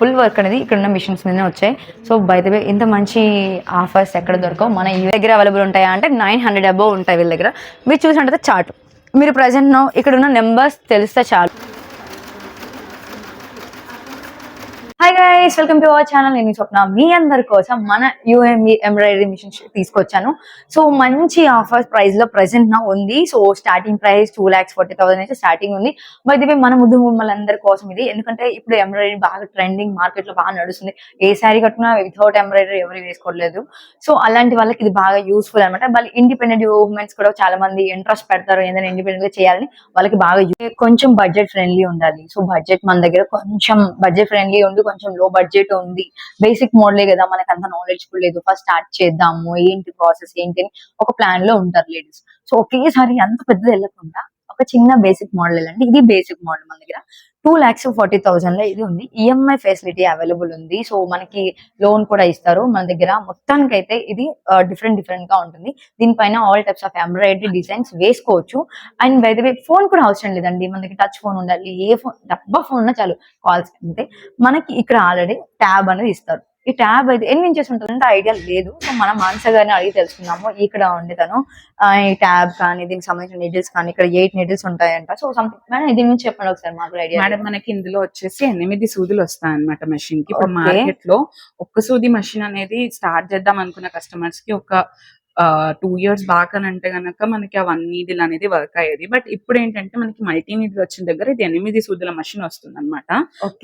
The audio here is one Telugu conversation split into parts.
ఫుల్ వర్క్ అనేది ఇక్కడ ఉన్న మిషన్స్ మీదనే వచ్చాయి. సో బై ద వే ఇంత మంచి ఆఫర్స్ ఎక్కడ దొరకవు? మన ఈ దగ్గర అవైలబుల్ ఉంటాయా అంటే నైన్ హండ్రెడ్ అబోవ్ ఉంటాయి వీళ్ళ దగ్గర. మీరు చూసినట్టయితే చార్ట్. మీరు ప్రజెంట్ ఇక్కడ ఉన్న నెంబర్స్ తెలిస్తే చాలు. Hi guys welcome to our channel నేను స్వప్న. మీ అందరి కోసం మన యుఎంఈ ఎంబ్రాయిడరీ మిషన్ తీసుకొచ్చాను. సో మంచి ఆఫర్ ప్రైస్లో ప్రెసెంట్ నా ఉంది. So starting price two lakhs forty thousand అయితే స్టార్టింగ్ ఉంది. బట్ ఇది మన ముద్దు అందరి కోసం ఇది. ఎందుకంటే ఇప్పుడు ఎంబ్రాయిడరీ బాగా ట్రెండింగ్ మార్కెట్లో బాగా నడుస్తుంది. ఏ శారీ కట్టుకున్నా వితౌట్ ఎంబ్రాయిడరీ ఎవరు వేసుకోవట్లేదు సో అలాంటి వాళ్ళకి ఇది బాగా యూస్ఫుల్ అనమాట వాళ్ళు ఇండిపెండెంట్ ఉమెన్స్ కూడా చాలా మంది ఇంట్రెస్ట్ పెడతారు. ఏదైనా ఇండిపెండెంట్గా చేయాలని వాళ్ళకి బాగా కొంచెం బడ్జెట్ ఫ్రెండ్లీ ఉండాలి. సో బడ్జెట్ మన దగ్గర కొంచెం బడ్జెట్ ఫ్రెండ్లీ ఉండి కొంచెం లో బడ్జెట్ ఉంది. బేసిక్ మోడలే కదా మనకు అంత నాలెడ్జ్ కూడా లేదు. ఫస్ట్ స్టార్ట్ చేద్దాము ఏంటి ప్రాసెస్ ఏంటి అని ఒక ప్లాన్లో ఉంటారు లేడీస్ సో ఒకేసారి అంత పెద్దది వెళ్ళకుండా ఒక చిన్న బేసిక్ మోడల్ అండి. ఇది బేసిక్ మోడల్ మన దగ్గర. టూ లాక్స్ ఫార్టీ థౌసండ్లో ఇది ఉంది. ఈఎంఐ ఫెసిలిటీ అవైలబుల్ ఉంది. సో మనకి లోన్ కూడా ఇస్తారు. మన దగ్గర మొత్తానికి అయితే ఇది డిఫరెంట్ డిఫరెంట్గా ఉంటుంది. దీనిపైన all types of embroidery designs వేసుకోవచ్చు. And by the way phone కూడా అవసరం లేదండి. మన దగ్గర టచ్ ఫోన్ ఉండాలి. ఏ ఫోన్ డబ్బా ఫోన్ ఉన్నా చాలు. కాల్స్ అంటే మనకి ఇక్కడ ఆల్రెడీ ట్యాబ్ అనేది ఇస్తారు. ఈ ట్యాబ్ అయితే ఎన్ని ఇంచెస్ ఉంటుందంటే ఐడియా లేదు. సో మనం మానస గారిని అడిగి తెలుసుకున్నాము ఇక్కడ ఉండి తను ఈ ట్యాబ్ కానీ దీనికి సంబంధించిన నీడిల్స్ కానీ ఇక్కడ ఎయిట్ నీడిల్స్ ఉంటాయంట. సో సంథింగ్ మేడం దీని నుంచి చెప్పండి ఒకసారి మాకు ఐడియా మేడం మనకి ఇందులో వచ్చేసి ఎనిమిది సూదులు వస్తాయి అనమాట మెషిన్కి. ఇప్పుడు. మార్కెట్లో ఒక్క సూది మెషిన్ అనేది స్టార్ట్ చేద్దాం అనుకున్న కస్టమర్స్కి ఒక టూ ఇయర్స్ బ్యాక్ అని అంటే గనక మనకి ఆ వన్ నీడిల్ అనేది వర్క్ అయ్యేది. బట్ ఇప్పుడు ఏంటంటే మనకి మల్టీ నీడిల్ వచ్చిన దగ్గర ఇది ఎనిమిది సూదుల మషిన్ వస్తుంది అనమాట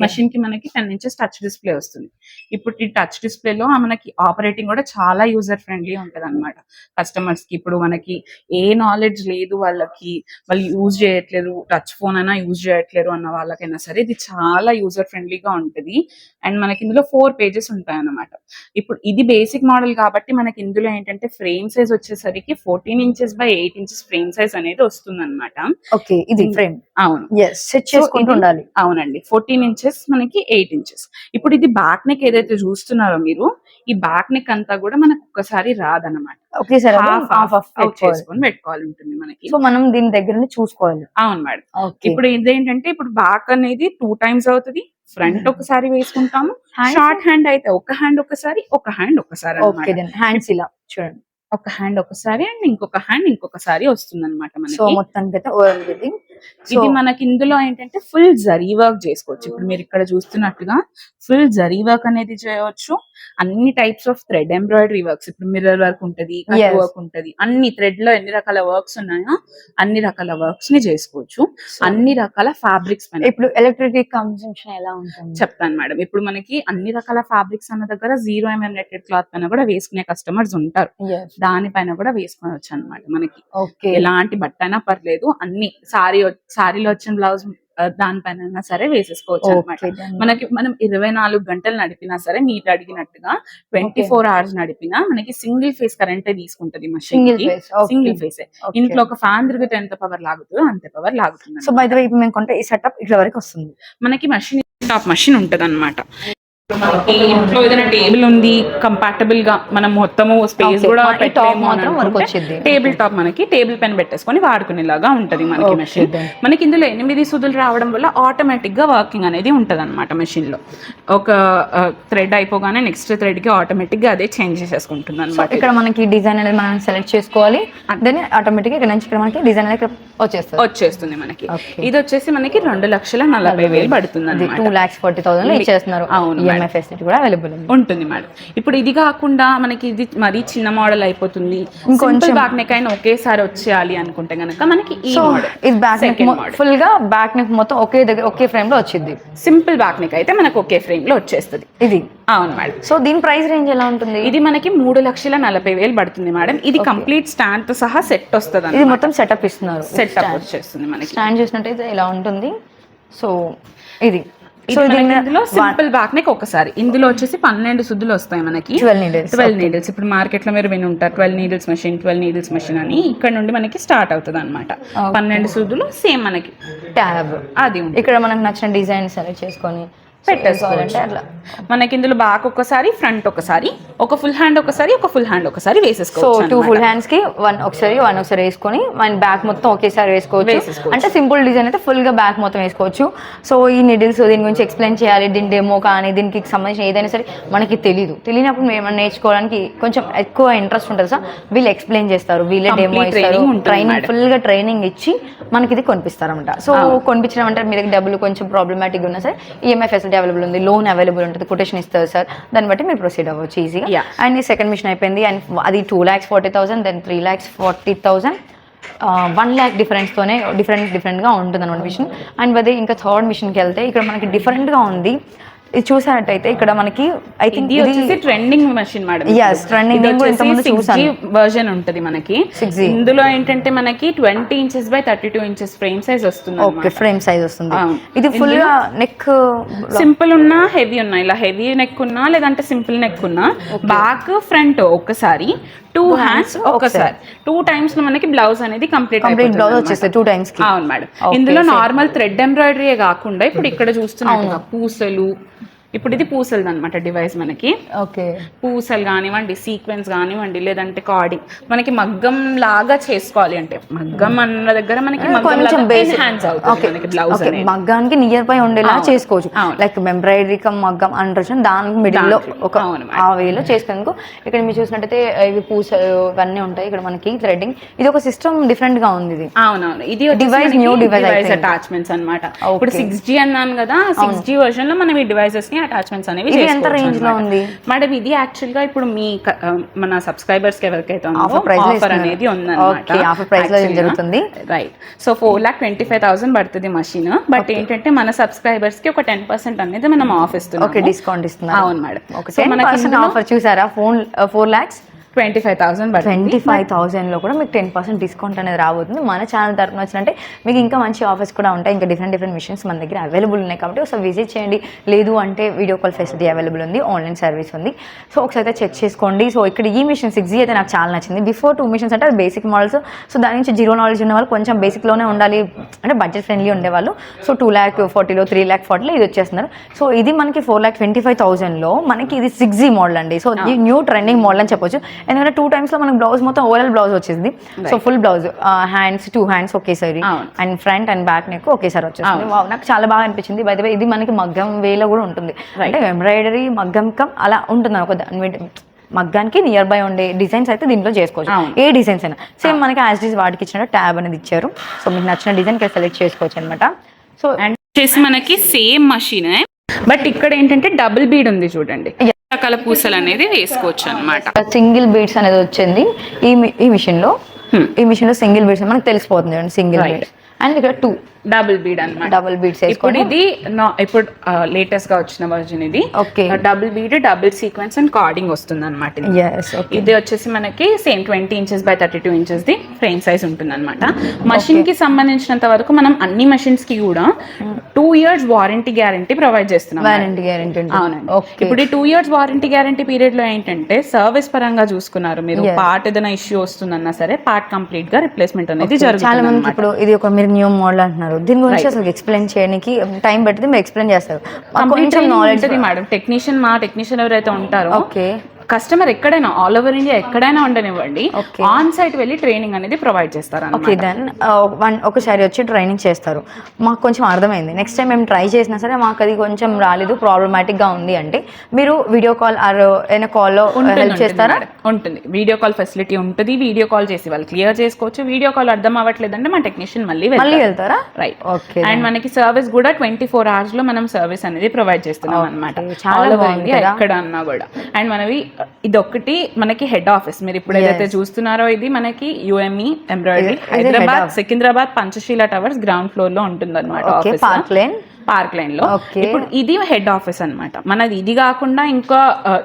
మషిన్కి మనకి టెన్ ఇంచెస్ టచ్ డిస్ప్లే వస్తుంది. ఇప్పుడు ఈ టచ్ డిస్ప్లే లో మనకి ఆపరేటింగ్ కూడా చాలా యూజర్ ఫ్రెండ్లీ ఉంటది అనమాట కస్టమర్స్కి ఇప్పుడు మనకి ఏ నాలెడ్జ్ లేదు వాళ్ళకి. వాళ్ళు యూజ్ చేయట్లేదు. టచ్ ఫోన్ అయినా యూజ్ చేయట్లేరు అన్న వాళ్ళకైనా సరే ఇది చాలా యూజర్ ఫ్రెండ్లీగా ఉంటది. అండ్ మనకి ఇందులో ఫోర్ పేజెస్ ఉంటాయి అన్నమాట ఇప్పుడు ఇది బేసిక్ మోడల్ కాబట్టి మనకి ఇందులో ఏంటంటే ఫ్రేమ్ సైజ్ వచ్చేసరికి fourteen inches by eight inches frame size అనేది వస్తుంది అనమాట ఓకే ఇది ఫ్రేమ్. అవును. సెట్ చేసుకుంటూ ఉండాలి. అవునండి. ఫోర్టీన్ ఇంచెస్ మనకి ఎయిట్ ఇంచెస్. ఇప్పుడు ఇది బ్యాక్ నెక్ ఏదైతే చూస్తున్నారో మీరు ఈ బ్యాక్ నెక్ అంతా కూడా మనకు ఒక్కసారి రాదన్నమాట. Okay sir half half of out చేసుకొని పెట్టుకోవాలి ఉంటుంది మనకి. సో మనం దీని దగ్గర చూసుకోవాలి. అవును మేడం. ఇప్పుడు ఇదేంటంటే ఇప్పుడు బ్యాక్ అనేది టూ టైమ్స్ అవుతుంది. Front Mhm. ఒకసారి వేసుకుంటాము? షార్ట్ హ్యాండ్ అయితే ఒక హ్యాండ్ ఒకసారి ఒక హ్యాండ్ ఒకసారి హ్యాండ్స్ ఇలా. చూడండి. ఒక హ్యాండ్ ఒకసారి అండ్ ఇంకొక హ్యాండ్ ఇంకొకసారి వస్తుంది అనమాట సో మనకి. మొత్తానికి అయితే ఓవరాల్ ఇది ఇది మనకి ఇందులో ఏంటంటే ఫుల్ జరీ వర్క్ చేసుకోవచ్చు. ఇప్పుడు మీరు ఇక్కడ చూస్తున్నట్టుగా ఫుల్ జరీ వర్క్ అనేది చేయవచ్చు. అన్ని types of thread embroidery works ఇప్పుడు మిర్రర్ వర్క్ ఉంటది Yes. వర్క్ ఉంటది. అన్ని థ్రెడ్లో ఎన్ని రకాల వర్క్స్ ఉన్నాయో అన్ని రకాల వర్క్స్ని చేసుకోవచ్చు. అన్ని రకాల ఫ్యాబ్రిక్స్ పైన. ఇప్పుడు ఎలక్ట్రిక్ కన్సంప్షన్ ఎలా ఉంటుంది? చెప్తాను మేడం. ఇప్పుడు మనకి అన్ని రకాల ఫ్యాబ్రిక్స్ అన్న దగ్గర జీరో ఎంఎం నెట్టెడ్ క్లాత్ పైన కూడా వేసుకునే కస్టమర్స్ ఉంటారు. దానిపైన కూడా వేసుకోవచ్చు అన్నమాట మనకి. ఓకే. ఎలాంటి బట్ట అయినా పర్లేదు అన్ని సారీ సారీలో వచ్చిన బ్లౌజ్ దానిపైన సరే వేసేసుకోవచ్చు అనమాట మనకి మనం ఇరవై నాలుగు గంటలు నడిపినా సరే మీరు అడిగినట్టుగా ట్వంటీ. ఫోర్ అవర్స్ నడిపినా మనకి సింగిల్ ఫేస్ కరెంటే తీసుకుంటది machine single phase single phase. ఇంట్లో ఒక ఫ్యాన్ తిరిగితే ఎంత పవర్ లాగుతుందో అంతే పవర్ లాగుతుంది సో బై ద వే ఇప్పుడు మేము కొంటే ఈ సెటప్ ఇట్లా వరకు వస్తుంది. మనకి మషిన్ టాప్ మషిన్ ఉంటది అనమాట మనకి ఇంట్లో ఏదైనా టేబుల్ ఉంది కంపాటబుల్గా మనం మొత్తము స్పేస్. కూడా. టేబుల్ టాప్ మనకి టేబుల్ పెన్ పెట్టేసుకొని వాడుకునేలాగా ఉంటది మనకి మెషిన్. మనకి ఇందులో ఎనిమిది సుదులు రావడం వల్ల ఆటోమేటిక్గా వర్కింగ్ అనేది ఉంటది అనమాట మెషిన్లో. ఒక థ్రెడ్ అయిపోగానే నెక్స్ట్ థ్రెడ్కి ఆటోమేటిక్గా అదే చేంజ్ చేసేసుకుంటుంది అనమాట ఇక్కడ మనకి డిజైన్ అనేది మనం సెలెక్ట్ చేసుకోవాలి. దెన్ ఆటోమేటిక్ ఇక్కడ నుంచి ఇక్కడ మనకి డిజైన్ అనేది వచ్చేస్తుంది. వచ్చేస్తుంది మనకి. ఇది వచ్చేసి మనకి రెండు లక్షల నలభై వేలు పడుతుంది టూ లాక్స్ ఫార్టీ థౌసండ్ ఇచ్చేస్తున్నారు. అవును ఈఎంఐ ఫెసిలిటీ కూడా అవైలబుల్ ఉంది. ఉంటుంది మేడం. ఇప్పుడు ఇది కాకుండా మనకి ఇది మరీ చిన్న మోడల్ అయిపోతుంది. ఇంకొంచెం బ్యాక్ నెక్ అయినా ఒకేసారి వచ్చేయాలి అనుకుంటే గనక మనకి ఈ ఇది బ్యాక్ నెక్. ఫుల్గా బ్యాక్ నెక్ మొత్తం ఒకే దగ్గర ఒకే ఫ్రేమ్లో వచ్చింది సింపుల్ బ్యాక్ నెక్ అయితే మనకు ఒకే ఫ్రేమ్లో వచ్చేస్తుంది. ఇది? అవును మేడం. సో దీని ప్రైస్ రేంజ్ ఎలా ఉంటుంది? ఇది మనకి మూడు లక్షల నలభై వేలు పడుతుంది మేడం. ఇది కంప్లీట్ స్టాండ్తో సహా సెట్ వస్తుంది ఇది మొత్తం సెటప్ ఇస్తున్నారు. సెటప్ వచ్చేస్తుంది మనకి. స్టాండ్ చూసినట్టయితే ఇలా ఉంటుంది? సో ఇది. సో ఇందులో సింపుల్ బ్యాక్ నెక్ ఒకసారి. ఇందులో వచ్చేసి పన్నెండు సుద్దులు వస్తాయి మనకి. ట్వెల్వ్ నీడిల్స్ ట్వెల్వ్ నీడిల్స్ ఇప్పుడు మార్కెట్లో మీరు విని ఉంటారు twelve needles machine twelve needles machine అని. ఇక్కడ నుండి మనకి స్టార్ట్ అవుతుంది అనమాట. పన్నెండు సూదులు సేమ్ మనకి. ట్యాబ్ అది ఉంది ఇక్కడ మనకు నచ్చిన డిజైన్ సెలెక్ట్ చేసుకొని. పెట్టేసుకోవాలంటే అట్లా. మనకి ఇందులో బ్యాక్ ఒకసారి ఫ్రంట్ ఒకసారి ఒక ఫుల్ హ్యాండ్ ఒకసారి ఒక ఫుల్ హ్యాండ్ ఒకసారి సో వేసేసుకోవచ్చు టూ అన్నమాట. ఫుల్ హ్యాండ్స్కి వన్ ఒకసారి వన్ ఒకసారి వేసుకొని మన బ్యాక్ మొత్తం ఒకేసారి వేసుకోవచ్చు. అంటే సింపుల్ డిజైన్ అయితే ఫుల్గా బ్యాక్ మొత్తం వేసుకోవచ్చు. సో ఈ నిడిల్స్ దీని గురించి ఎక్స్ప్లెయిన్ చేయాలి దీని డెమో కానీ దీనికి సంబంధించిన ఏదైనా సరే మనకి తెలియదు తెలియనప్పుడు మేము నేర్చుకోవడానికి కొంచెం ఎక్కువ ఇంట్రెస్ట్ ఉంటుంది సార్. వీళ్ళు ఎక్స్ప్లెయిన్ చేస్తారు వీళ్ళే డెమో ఇస్తారు. ట్రైనింగ్. ఫుల్గా ట్రైనింగ్ ఇచ్చి మనకి ఇది కొనిపిస్తారన్నమాట సో కొనిపించడం అంటే మీ దగ్గర డబ్బులు కొంచెం ప్రాబ్లమాటిక్ ఉన్నా సరే ఈఎంఐ ఫెసిలిటీ అవైలబుల్ ఉంది లోన్ అవైలబుల్ ఉంటుంది కొటేషన్ ఇస్తారు సార్. దాన్ని బట్టి మీరు ప్రొసీడ్ అవ్వచ్చు ఈజీగా. అండ్ ఈ సెకండ్ మిషన్ అయిపోయింది. అండ్ అది two lakhs forty thousand then three lakhs forty thousand one lakh డిఫరెన్స్తోనే different డిఫరెంట్గా ఉంటుంది అనమాట మిషన్ అండ్ అదే ఇంకా థర్డ్ మిషన్కి వెళ్తే ఇక్కడ మనకి డిఫరెంట్గా ఉంది. ఇది చూసారట్టయితే ఇక్కడ మనకి ఐ థింక్ ఇది వచ్చేసి trending machine madam Yes, trending. నేను కూడా ఇంతకుముందు చూసాను. వర్జన్ ఉంటది మనకి. 6G. ఇందులో ఏంటంటే మనకి twenty inches by thirty two inches frame size వస్తుంది ఓకే ఫ్రేమ్ సైజ్ వస్తుంది. అవును. ఇది ఫుల్గా నెక్ సింపుల్ ఉన్నా హెవీ ఉన్నా ఇలా హెవీ నెక్ ఉన్నా లేదంటే సింపుల్ నెక్ ఉన్నా బ్యాక్ ఫ్రంట్ ఒకసారి టూ హ్యాండ్స్ ఒకసారి. టూ టైమ్స్లో మనకి బ్లౌజ్ అనేది కంప్లీట్ కంప్లీట్ బ్లౌజ్ వచ్చేస్తాయి టూ టైమ్స్కి. అవును మేడం ఇందులో నార్మల్ థ్రెడ్ ఎంబ్రాయిడరీ కాకుండా ఇప్పుడు ఇక్కడ చూస్తున్నట్టుగా పూసలు ఇప్పుడు ఇది పూసలు అనమాట డివైస్ మనకి. ఓకే. పూసలు కానివ్వండి సీక్వెన్స్ కానివ్వండి లేదంటే కార్డింగ్ మనకి మగ్గం లాగా చేసుకోవాలి అంటే మగ్గం అన్న దగ్గర మనకి కొంచెం బేసిక్ enhance అవుతుంది మనకి బ్లౌజ్ మగ్గానికి నియర్ బై ఉండేలా చేసుకోవచ్చు. లైక్ ఎంబ్రాయిడరీ కమ్ మగ్గం అంటారు దానికి మిడిల్లో. ఒక ఆ వేలో చేసుకునేందుకు ఇక్కడ మీరు చూసినట్టయితే ఇవి పూసలు ఇవన్నీ ఉంటాయి. ఇక్కడ మనకి థ్రెడ్డింగ్ ఇది ఒక సిస్టమ్ డిఫరెంట్గా ఉంది ఇది. అవునవును. ఇది new device అయిపోయింది. అటాచ్మెంట్స్ అన్నమాట. ఇప్పుడు సిక్స్ జీ అన్నాను కదా సిక్స్ జీ వర్షన్లో మనం ఈ డివైసెస్ని అటాచ్మెంట్స్ అనేవి ఎంత range లో. ఉంది? మేడం ఇది యాక్చువల్గా ఇప్పుడు మీ మన సబ్స్క్రైబర్స్కి ఎవరికైతే లో ఆఫర్. అనేది Okay, offer price లో జరుగుతుంది. Right so four lakh twenty five thousand పడుతుంది మషిన్ బట్ ఏంటంటే మన సబ్స్క్రైబర్స్కి ఒక టెన్ పర్సెంట్ అనేది మనం ఆఫ్ ఇస్తున్నాం ఓకే డిస్కౌంట్ ఇస్తున్నారు. అవును మేడం. ఓకే ఆఫర్ చూసారా? Phone four lakhs twenty five thousand twenty five థౌసండ్లో కూడా మీకు టెన్ పర్సెంట్ డిస్కౌంట్ అనేది రాబోతుంది. మన ఛానల్ తరఫున వచ్చినట్టే మీకు ఇంకా మంచి ఆఫర్స్ కూడా ఉంటాయి. ఇంకా డిఫరెంట్ డిఫరెంట్ మిషన్స్ మన దగ్గర అవైలబుల్ ఉన్నాయి కాబట్టి ఒకసారి విజిట్ చేయండి. లేదు అంటే వీడియో కాల్ ఫెసిలిటీ అవైలబుల్ ఉంది ఆన్లైన్ సర్వీస్ ఉంది. సో ఒకసారి అయితే చెక్ చేసుకోండి. సో ఇక్కడ ఈ మిషన్ సిక్స్ జీ అయితే నాకు చాలా నచ్చింది. బిఫోర్ టూ మిషన్స్ అంటే అది బేసిక్ మోడల్స్ సో దాని నుంచి జీరో నాలెడ్జ్ ఉన్న వాళ్ళు కొంచెం బేసిక్లోనే ఉండాలి. అంటే బడ్జెట్ ఫ్రెండ్లీ ఉండేవాళ్ళు. సో టూ ల్యాక్ ఫార్టీలో త్రీ ల్యాక్ ఫార్టీలో ఇది వచ్చేస్తున్నారు. సో ఇది మనకి ఫోర్ ల్యాక్ ట్వంటీ ఫైవ్ థౌసండ్లో మనకి ఇది సిక్స్ జీ మోడల్ అండి. సో ఇది న్యూ ట్రెండింగ్ మోడల్ అని చెప్పొచ్చు. ఎందుకంటే టూ టైమ్స్లో మనకి బ్లౌజ్ మొత్తం ఓవరాల్ బ్లౌజ్ వచ్చేసింది. So full blouse hands two hands ఒకేసారి. And front and back neck ఒకేసారి వచ్చేసింది. వావ్, నాకు చాలా బాగా అనిపించింది. బై ఇది మనకి మగ్గం వేలో కూడా ఉంటుంది. అంటే ఎంబ్రాయిడరీ మగ్గం కమ్ అలా ఉంటుంది ఒక మగ్గానికి నియర్ బై ఉండే డిజైన్స్ అయితే దీంట్లో చేసుకోవచ్చు. ఏ డిజైన్స్ అయినా. సేమ్ మనకి యాజ్ డీస్ వాటికి ఇచ్చిన ట్యాబ్ అనేది ఇచ్చారు. సో మీకు నచ్చిన డిజైన్ సెలెక్ట్ చేసుకోవచ్చు అనమాట సో అండ్ వచ్చేసి మనకి సేమ్ మషీన్ బట్ ఇక్కడ ఏంటంటే డబుల్ బీడ్ ఉంది చూడండి. రకాల పూసలు అనేది వేసుకోవచ్చు అన్నమాట సింగిల్ బీడ్స్ అనేది వచ్చింది ఈ ఈ మిషన్లో ఈ మిషన్లో సింగిల్ బీడ్స్ మనకు తెలిసిపోతుంది సింగిల్. బీడ్స్. అండ్ ఇక్కడ టూ. డబుల్ బీడ్ అన్నమాట. డబుల్ బీడ్స్ ఇప్పుడు ఇది ఇప్పుడు లేటెస్ట్గా వచ్చిన వర్జన్ ఇది. Okay. Double bead double sequence and cording వస్తుంది అనమాట ఓకే ఇది వచ్చేసి మనకి same twenty inches by thirty two inches the frame size ఉంటుంది అనమాట మషిన్కి సంబంధించినంత వరకు మనం అన్ని మషిన్స్కి కూడా two years warranty guarantee provide చేస్తున్నాం వారంటీ గ్యారెంటీ అవునండి. ఓకే ఇప్పుడు ఈ టూ ఇయర్స్ వారంటీ గ్యారంటీ పీరియడ్లో ఏంటంటే సర్వీస్ పరంగా చూసుకున్నారు మీరు. పార్ట్ ఏదైనా ఇష్యూ వస్తుందన్నా సరే పార్ట్ కంప్లీట్గా రిప్లేస్మెంట్ అనేది చాలా జరుగుతుంది ఇప్పుడు ఇది ఒక మీరు న్యూ మోడల్ అంటున్నారు. దీని గురించి అసలు ఎక్స్ప్లెయిన్ చేయడానికి టైం పట్టింది మీరు ఎక్స్ప్లెయిన్ చేస్తారు. కొంచెం నాలెడ్జ్ మేడం టెక్నీషియన్ మా టెక్నీషియన్ ఎవరైతే ఉంటారో ఓకే కస్టమర్ ఎక్కడైనా ఆల్ ఓవర్ ఇండియా ఎక్కడైనా ఉండనివ్వండి. ఆన్ సైట్ వెళ్ళి ట్రైనింగ్ అనేది ప్రొవైడ్ చేస్తారు ఓకే దెన్ వన్ ఒకసారి వచ్చి ట్రైనింగ్ చేస్తారు. మాకు కొంచెం అర్థమైంది. నెక్స్ట్ టైం మేము ట్రై చేసినా సరే మాకు అది కొంచెం రాలేదు ప్రాబ్లమాటిక్గా ఉంది అంటే మీరు వీడియో కాల్ ఆర్ ఏదైనా కాల్లో హెల్ప్ చేస్తారా? ఉంటుంది. వీడియో కాల్ ఫెసిలిటీ ఉంటుంది వీడియో కాల్ చేసి వాళ్ళు క్లియర్ చేసుకోవచ్చు. వీడియో కాల్ అర్థం అవ్వట్లేదంటే మా టెక్నీషియన్ మళ్ళీ మళ్ళీ వెళ్తారా? రైట్ ఓకే అండ్ మనకి సర్వీస్ కూడా ట్వంటీ ఫోర్ అవర్స్లో మనం సర్వీస్ అనేది ప్రొవైడ్ చేస్తున్నాం అనమాట చాలా బాగుంది. ఎక్కడ అన్నా కూడా. అండ్ మనవి ఇది ఒక్కటి మనకి హెడ్ ఆఫీస్ మీరు ఇప్పుడు ఏదైతే చూస్తున్నారో ఇది మనకి యుఎంఈ ఎంబ్రాయిడరీ ఇది- ఇది head Hyderabad Secunderabad Panchsheel towers ground ఫ్లోర్లో ఉంటుంది అనమాట పార్క్ లేన్లో. ఇప్పుడు ఇది హెడ్ ఆఫీస్ అన్నమాట. మనది ఇది కాకుండా ఇంకా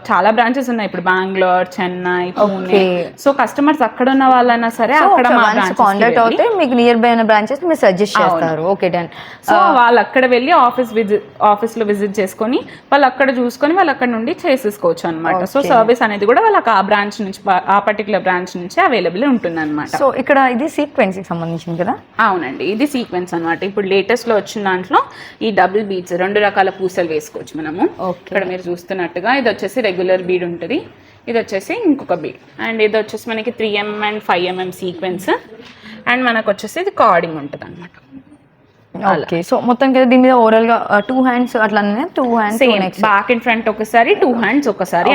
చాలా బ్రాంచెస్ ఉన్నాయి. ఇప్పుడు బెంగళూరు చెన్నై పూణే. సో కస్టమర్స్ అక్కడ ఉన్న వాళ్ళైనా సరే అక్కడ కాంటాక్ట్ అవుతే మీకు నియర్ బై ఉన్న బ్రాంచెస్ మీరు సజెస్ట్ చేస్తారు. ఓకే డన్ సో వాళ్ళు అక్కడ వెళ్ళి ఆఫీస్ విజిట్ ఆఫీస్లో విజిట్ చేసుకొని వాళ్ళు అక్కడ చూసుకొని వాళ్ళు అక్కడ నుండి చేసేసుకోవచ్చు అనమాట సో సర్వీస్ అనేది కూడా వాళ్ళకి ఆ బ్రాంచ్ నుంచి ఆ పర్టికులర్ బ్రాంచ్ నుంచి అవైలబుల్ ఉంటుంది అనమాట సో ఇక్కడ ఇది సీక్వెన్స్కి సంబంధించింది కదా? అవునండి. ఇది సీక్వెన్స్ అన్నమాట. ఇప్పుడు లేటెస్ట్లో వచ్చిన దాంట్లో ఈ డబుల్ బీడ్స్ రెండు రకాల పూసలు వేసుకోవచ్చు మనము. ఓకే. ఇక్కడ మీరు చూస్తున్నట్టుగా ఇది వచ్చేసి రెగ్యులర్ బీడ్ ఉంటుంది. ఇది వచ్చేసి ఇంకొక బీడ్. అండ్ ఇది వచ్చేసి మనకి three MM and five MM sequence and మనకు వచ్చేసి ఇది కార్డింగ్ ఉంటుంది అనమాట ఓకే. సో మొత్తం కదా దీని మీద ఓవరాల్గా టూ హ్యాండ్స్ అట్లానే two hands back and front ఒకసారి టూ హ్యాండ్స్ ఒకసారి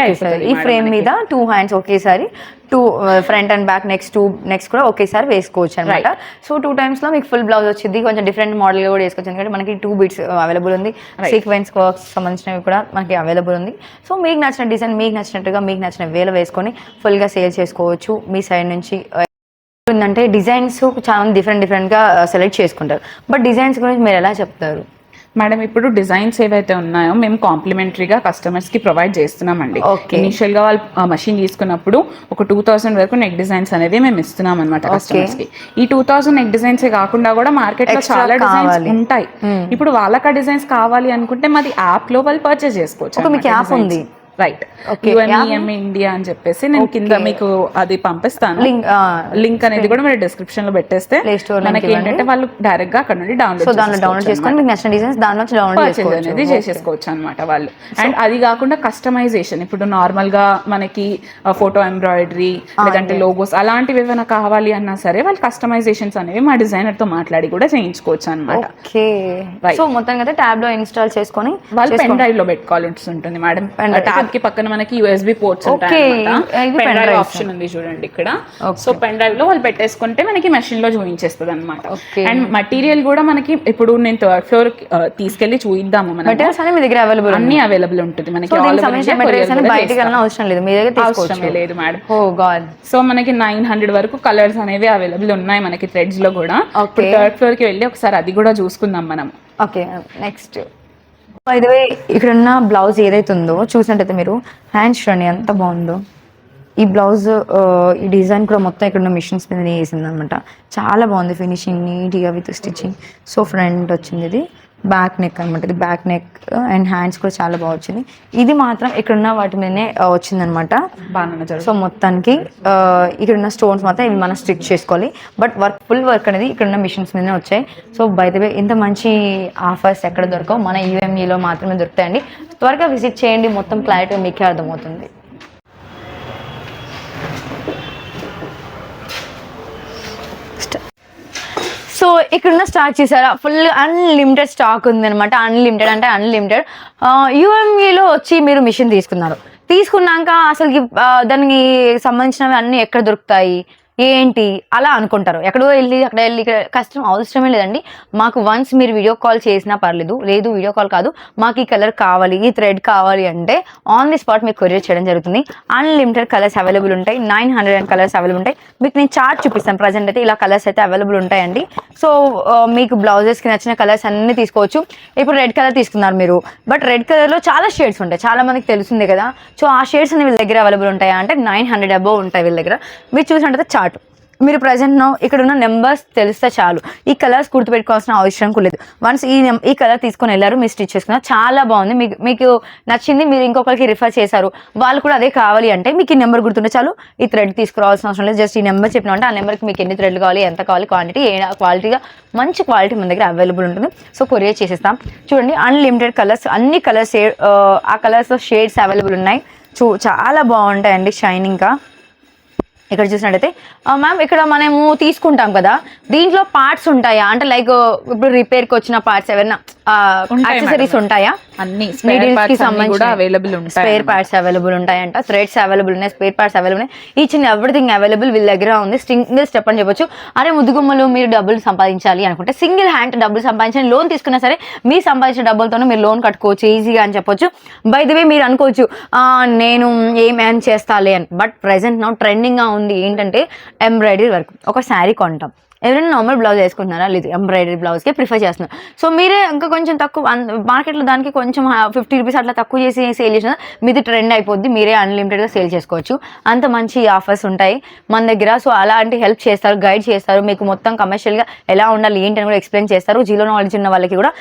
ఈ ఫ్రేమ్. మీద టూ హ్యాండ్స్ ఒకేసారి two front and back next two next కూడా ఒకేసారి వేసుకోవచ్చు అనమాట సో టూ టైమ్స్లో మీకు ఫుల్ బ్లౌజ్ వచ్చింది కొంచెం డిఫరెంట్ మోడల్ కూడా వేసుకోవచ్చు. ఎందుకంటే మనకి టూ బీట్స్ అవైలబుల్ ఉంది. సీక్వెన్స్ వర్క్స్ సంబంధించినవి కూడా మనకి అవైలబుల్ ఉంది. సో మీకు నచ్చిన డిజైన్ మీకు నచ్చినట్టుగా మీకు నచ్చిన వేలో వేసుకొని full గా సేల్ చేసుకోవచ్చు. మీ సైడ్ నుంచి ఏంటంటే డిజైన్స్ చాలా డిఫరెంట్ డిఫరెంట్గా సెలెక్ట్ చేసుకుంటారు. బట్ డిజైన్స్ గురించి మీరు ఎలా చెప్తారు? మేడం ఇప్పుడు డిజైన్స్ ఏవైతే ఉన్నాయో మేము కాంప్లిమెంటరీగా కస్టమర్స్కి ప్రొవైడ్ చేస్తున్నామండి. Okay. ఇనిషియల్గా వాళ్ళు మషిన్ తీసుకున్నప్పుడు ఒక టూ థౌసండ్ వరకు నెక్ డిజైన్స్ అనేది మేము ఇస్తున్నాం అనమాట కస్టమర్స్కి ఈ టూ థౌసండ్ నెక్ డిజైన్స్ కాకుండా కూడా మార్కెట్లో Extra చాలా డిజైన్స్. ఉంటాయి. ఇప్పుడు వాళ్ళకి ఆ డిజైన్స్ కావాలి అనుకుంటే మాది యాప్లో వాళ్ళు పర్చేస్ చేసుకోవచ్చు మీకు app ఉంది. రైట్ యుఎంఈఎం ఇండియా అని చెప్పేసి నేను కింద మీకు అది పంపిస్తాను. లింక్ లింక్ అనేది కూడా మీరు డిస్క్రిప్షన్లో పెట్టేస్తే మనకి ఏంటంటే వాళ్ళు డైరెక్ట్గా అక్కడ నుండి డౌన్లోడ్ డౌన్లోడ్ చేసుకొని మీకు నచ్చిన డిజైన్స్ దాని నుంచి డౌన్లోడ్ అనేది చేసేసుకోవచ్చు అనమాట వాళ్ళు. అండ్ అది కాకుండా కస్టమైజేషన్ ఇప్పుడు నార్మల్గా మనకి ఫోటో ఎంబ్రాయిడరీ లేదంటే లోగోస్ అలాంటివి ఏమైనా కావాలి అన్నా సరే వాళ్ళు కస్టమైజేషన్స్ అనేవి మా డిజైనర్తో మాట్లాడి కూడా చేయించుకోవచ్చు అనమాట సో మొత్తం ట్యాబ్లో ఇన్స్టాల్ చేసుకొని వాళ్ళు పెన్ డ్రైవ్లో పెట్టుకోవాల్సి ఉంటుంది మేడం. కి పక్కన మనకి USB ports pen drive. Option ఉంది చూడండి ఇక్కడ. సో పెన్ డ్రైవ్లో వాళ్ళు పెట్టేసుకుంటే మనకి మెషిన్లో చూపించేస్తుంది అనమాట. అండ్ మటీరియల్ కూడా మనకి ఇప్పుడు నేను థర్డ్ ఫ్లోర్ తీసుకెళ్ళి చూయిద్దాము మనం మెటీరియల్స్ అన్ని మీ దగ్గర అవైలబుల్ అన్ని అవైలబుల్ ఉంటుంది. మనకి దీనికి అవసరం లేదు. మీ దగ్గర అవసరమే లేదు మేడం సో మనకి నైన్ హండ్రెడ్ వరకు కలర్స్ అనేవి అవైలబుల్ ఉన్నాయి మనకి థ్రెడ్స్లో కూడా. థర్డ్ ఫ్లోర్కి వెళ్ళి ఒకసారి అది కూడా చూసుకుందాం మనం. ఓకే. నెక్స్ట్. ఇది ఇక్కడ ఉన్న బ్లౌజ్ ఏదైతే ఉందో చూసినట్టయితే మీరు హ్యాండ్స్ చూడండి ఎంత బాగుందో. ఈ బ్లౌజ్ ఈ డిజైన్ కూడా మొత్తం ఇక్కడ ఉన్న మిషన్స్ మీద వేసింది అనమాట చాలా బాగుంది ఫినిషింగ్ నీట్గా విత్ స్టిచ్చింగ్ సో ఫ్రంట్ వచ్చింది ఇది. బ్యాక్ నెక్ అనమాట ఇది బ్యాక్ నెక్ అండ్ హ్యాండ్స్ కూడా చాలా బాగా వచ్చింది. ఇది మాత్రం ఇక్కడ ఉన్న వాటి మీదనే వచ్చింది అనమాట బాగా సో మొత్తానికి ఆ, ఇక్కడ ఉన్న స్టోన్స్ మాత్రం ఇవి మనం స్టిచ్ చేసుకోవాలి. బట్ వర్క్ ఫుల్ వర్క్ అనేది ఇక్కడ ఉన్న మిషన్స్ మీదనే వచ్చాయి. సో బై ద వే ఇంత మంచి ఆఫర్స్ ఎక్కడ దొరకవు? మన యూఎంఈలో మాత్రమే దొరుకుతాయండి. త్వరగా విజిట్ చేయండి. మొత్తం క్లారిటీ మీకే అర్థమవుతుంది. సో ఇక్కడున్న స్టాక్ చేశారా? ఫుల్ అన్లిమిటెడ్ స్టాక్ ఉంది అనమాట అన్లిమిటెడ్ అంటే అన్లిమిటెడ్ యూఎంఈలో వచ్చి మీరు మిషన్ తీసుకున్నారు. తీసుకున్నాక అసలు దానికి సంబంధించినవి అన్ని ఎక్కడ దొరుకుతాయి? ఏంటి? అలా అనుకుంటారు. ఎక్కడో వెళ్ళి అక్కడ వెళ్ళి ఇక్కడ కష్టం అవసరమే లేదండి. మాకు వన్స్ మీరు వీడియో కాల్ చేసినా పర్లేదు. లేదు వీడియో కాల్ కాదు. మాకు ఈ కలర్ కావాలి ఈ థ్రెడ్ కావాలి అంటే ఆన్ ది స్పాట్ మీకు కొరియర్ చేయడం జరుగుతుంది. అన్లిమిటెడ్ కలర్స్ అవైలబుల్ ఉంటాయి. Nine hundred and colours available ఉంటాయి. మీకు నేను చార్ట్ చూపిస్తాను. ప్రజెంట్ అయితే ఇలా కలర్స్ అయితే అవైలబుల్ ఉంటాయండి. సో మీకు బ్లౌజెస్కి నచ్చిన కలర్స్ అన్ని తీసుకోవచ్చు. ఇప్పుడు రెడ్ కలర్ తీసుకున్నారు మీరు. బట్ రెడ్ కలర్లో చాలా షేడ్స్ ఉంటాయి. చాలా మందికి తెలుస్తుంది కదా. సో ఆ షేడ్స్ అన్ని వీళ్ళ దగ్గర అవైలబుల్ ఉంటాయా? అంటే నైన్ హండ్రెడ్ అబోవ్ ఉంటాయి వీళ్ళ దగ్గర. మీరు చూసినట్టయితే చార్ట్ మీరు ప్రజెంట్ ఇక్కడ ఉన్న నెంబర్స్ తెలిస్తే చాలు. ఈ కలర్స్ గుర్తుపెట్టుకోవాల్సిన అవసరం కూడా లేదు. వన్స్ ఈ ఈ కలర్ తీసుకొని వెళ్ళారు మీరు స్టిచ్ చేసుకున్నారు. చాలా బాగుంది. మీకు మీకు నచ్చింది మీరు ఇంకొకరికి రిఫర్ చేశారు. వాళ్ళు కూడా అదే కావాలి అంటే మీకు ఈ నెంబర్ గుర్తుంటే చాలు. ఈ థ్రెడ్ తీసుకురావాల్సిన అవసరం లేదు. జస్ట్ ఈ నెంబర్ చెప్పినామంటే ఆ నెంబర్కి మీకు ఎన్ని థ్రెడ్లు కావాలి ఎంత కావాలి క్వాంటిటీ ఏ క్వాలిటీగా మంచి క్వాలిటీ మన దగ్గర అవైలబుల్ ఉంటుంది. సో కొరియర్ చేసేస్తాం. చూడండి అన్లిమిటెడ్ కలర్స్ అన్ని కలర్స్ ఆ కలర్స్ షేడ్స్ అవైలబుల్ ఉన్నాయి. చూ చాలా బాగుంటాయండి షైనింగ్గా ఇక్కడ చూసినట్టయితే మ్యామ్ ఇక్కడ మనము తీసుకుంటాం కదా. దీంట్లో పార్ట్స్ ఉంటాయా? అంటే లైక్ ఇప్పుడు రిపేర్కి వచ్చిన పార్ట్స్ ఏమైనా ఉంటాయి యాక్సెసరీస్ అన్ని కి ఉంటాయి స్పేర్. పార్ట్స్ అవైలబుల్ ఉంటాయంట. థ్రెడ్స్ అవైలబుల్ ఉన్నాయి స్పేర్ పార్ట్స్ అవైలబుల్ ఉన్నాయి. ఈచ్ అండ్ ఎవ్రీథింగ్ అవైలబుల్ వీళ్ళ దగ్గర ఉంది. సింగిల్ స్టెప్ అని చెప్పొచ్చు. అరే ముదుగుమ్మలు మీరు డబ్బులు సంపాదించాలి అనుకుంటే సింగిల్ హ్యాండ్ డబ్బులు సంపాదించండి లోన్ తీసుకున్నా సరే మీ సంపాదించిన డబ్బులతోనే మీరు లోన్ కట్టుకోవచ్చు. ఈజీగా అని చెప్పొచ్చు. బై ద వే మీరు అనుకోవచ్చు "ఆ, నేను ఏం ఎర్న్ చేస్తాలే అని. బట్ ప్రెసెంట్ నా ట్రెండింగ్గా ఉంది ఏంటంటే ఎంబ్రాయిడరీ వర్క్ ఒక శారీ కొంటాం. ఎవరైనా నార్మల్ బ్లౌజ్ వేసుకుంటున్నారా? లేదు ఎంబ్రాయిడరీ బ్లౌజ్కే ప్రిఫర్ చేస్తున్నారు. సో మీరే ఇంకా కొంచెం తక్కువ మార్కెట్లో దానికి కొంచెం ఫిఫ్టీ రూపీస్ అట్లా తక్కువ చేసి సేల్ చేసిన మీది ట్రెండ్ అయిపోద్ది మీరే అన్లిమిటెడ్గా సేల్ చేసుకోవచ్చు. అంత మంచి ఆఫర్స్ ఉంటాయి మన దగ్గర. సో అలాంటి హెల్ప్ చేస్తారు గైడ్ చేస్తారు. మీకు మొత్తం కమర్షియల్గా ఎలా ఉండాలి ఏంటి అని కూడా ఎక్స్ప్లెయిన్ చేస్తారు. జీలో నాలెడ్జ్ ఉన్న వాళ్ళకి కూడా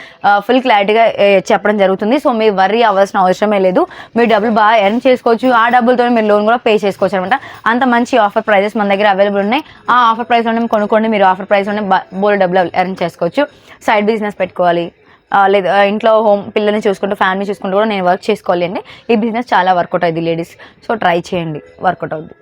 ఫుల్ క్లారిటీగా చెప్పడం జరుగుతుంది. సో మీరు వర్రీ అవ్వాల్సిన అవసరమే లేదు. మీరు డబ్బులు బాగా ఎర్న్ చేసుకోవచ్చు. ఆ డబ్బులతో మీరు లోన్ కూడా పే చేసుకోవచ్చు అనమాట. అంత మంచి ఆఫర్ ప్రైజెస్ మన దగ్గర అవైలబుల్ ఉన్నాయి. ఆ ఆఫర్ ప్రైస్లో కొనుక్కోండి మీరు ఆఫర్ ప్రైస్లోనే బోల్ డబ్బులు ఎర్న్ చేసుకోవచ్చు. సైడ్ బిజినెస్ పెట్టుకోవాలి. లేదా ఇంట్లో హోమ్ పిల్లల్ని చూసుకుంటూ ఫ్యామిలీ చూసుకుంటూ కూడా నేను వర్క్ చేసుకోవాలి అండి ఈ బిజినెస్ చాలా వర్కౌట్ అయింది లేడీస్ సో ట్రై చేయండి. వర్కౌట్ అవుద్ది.